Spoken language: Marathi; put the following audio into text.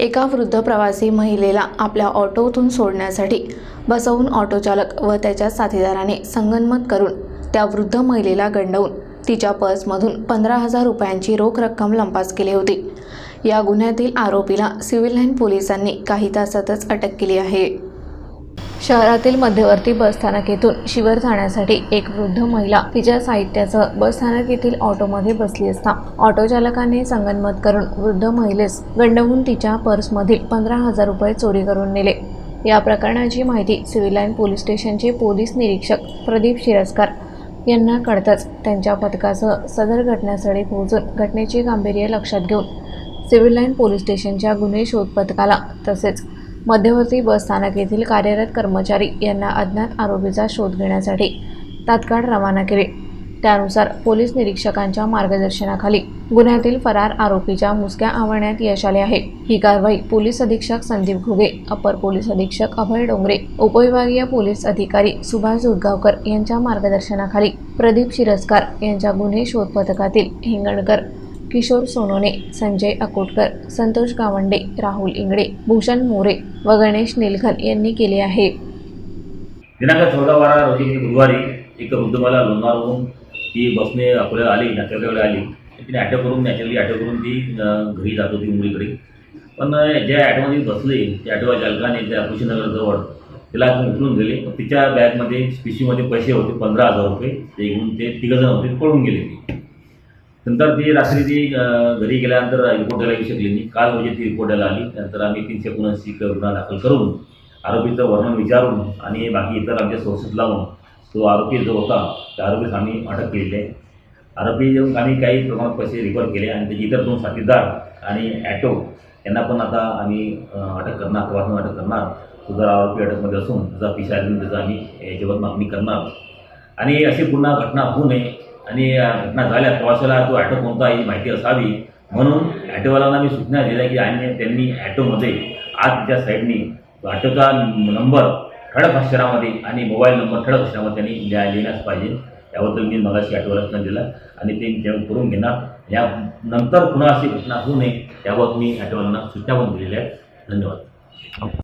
एका वृद्ध प्रवासी महिलेला आपल्या ऑटोतून सोडण्यासाठी बसवून ऑटोचालक व त्याच्या साथीदाराने संगनमत करून त्या वृद्ध महिलेला गंडवून तिच्या पर्समधून पंधरा हजार रुपयांची रोख रक्कम लंपास केली होती. या गुन्ह्यातील आरोपीला सिव्हिल लाईन पोलिसांनी काही तासातच अटक केली आहे. शहरातील मध्यवर्ती बसस्थानक येथून शिवर जाण्यासाठी एक वृद्ध महिला तिच्या साहित्यासह बसस्थानक येथील ऑटोमध्ये बसली असता ऑटो चालकाने संगनमत करून वृद्ध महिलेस गंडवून तिच्या पर्समधील पंधरा हजार रुपये चोरी करून नेले. या प्रकरणाची माहिती सिव्हिल लाईन पोलीस स्टेशनचे पोलीस निरीक्षक प्रदीप शिरस्कार यांना कळताच त्यांच्या पथकासह सदर घटनास्थळी पोहोचून घटनेचे गांभीर्य लक्षात घेऊन सिव्हिल लाईन पोलीस स्टेशनच्या गुन्हे शोध पथकाला तसेच मध्यवर्ती बस स्थानक येथील कार्यरत कर्मचारी यांना अज्ञात आरोपीचा शोध घेण्यासाठी तात्काळ रवाना केले. त्यानुसार पोलीस निरीक्षकांच्या मार्गदर्शनाखाली गुन्ह्यातील फरार आरोपीच्या मुसक्या आवळण्यात यश आले आहे. ही कारवाई पोलीस अधीक्षक संदीप घुगे अपर पोलीस अधीक्षक अभय डोंगरे उपविभागीय पोलीस अधिकारी सुभाष उदगावकर यांच्या मार्गदर्शनाखाली प्रदीप शिरस्कार यांच्या गुन्हे शोध पथकातील हिंगणकर किशोर सोनोने संजय अकोटकर संतोष गावंडे राहुल इंगडे भूषण मोरे व गणेश निलखल यांनी केले आहे. दिनांक चौदा बारा रोजी म्हणजे बुधवारी एक वृद्ध मला लोणारहून ती बसने अकोल्याला आली नातेवाईकडे आली. तिने ॲटो करून नॅचरली ॲटो करून ती घरी जात होती मुलीकडे पण ज्या ॲटोमध्ये बसले त्या ॲटो चालकाने त्या कृषीनगरजवळ तिला उचलून गेले. तिच्या बॅगमध्ये पिशीमध्ये पैसे होते पंधरा हजार रुपये. ते घेऊन ते तिघंजण होते पळून गेले. नंतर ती रात्री ती घरी गेल्यानंतर रिपोर्टला येऊ शकली नाही. काल म्हणजे ती रिपोर्टला आली. त्यानंतर आम्ही तीनशे एकोणऐंशी गुन्हा दाखल करून आरोपीचं वर्णन विचारून आणि बाकी इतर आमच्या सोर्सेस लावून तो आरोपी जो होता त्या आरोपीस आम्ही अटक केलेली आहे. आरोपी येऊन आम्ही काही प्रमाणात पैसे रिकवर केले आणि त्याचे इतर दोन साथीदार आणि ॲटो यांना पण आता आम्ही अटक करणार प्रवासन अटक करणार. तो जर आरोपी अटकमध्ये असून त्याचा पिशा घेऊन त्याचा आम्ही याच्यावर मागणी करणार. आणि अशी पुन्हा घटना होऊ नये आणि या घटना झाल्या प्रवासाला तो ॲटो कोणता ही माहिती असावी. म्हणून ॲटोवाल्यांना मी सूचना दिल्या की आणि त्यांनी ॲटोमध्ये आत त्या साईडनी ॲटोचा नंबर ठळक अक्षरामध्ये आणि मोबाईल नंबर ठळक अक्षरामध्ये त्यांनी लिहा लिहिण्यास पाहिजे. याबद्दल मी मगाशी ॲटोवाल्यांना दिला. आणि ते करून घेणार या नंतर पुन्हा अशी घटना होऊ नये याबाबत मी ॲटोवाल्यांना सूचना पण दिलेल्या आहेत. धन्यवाद.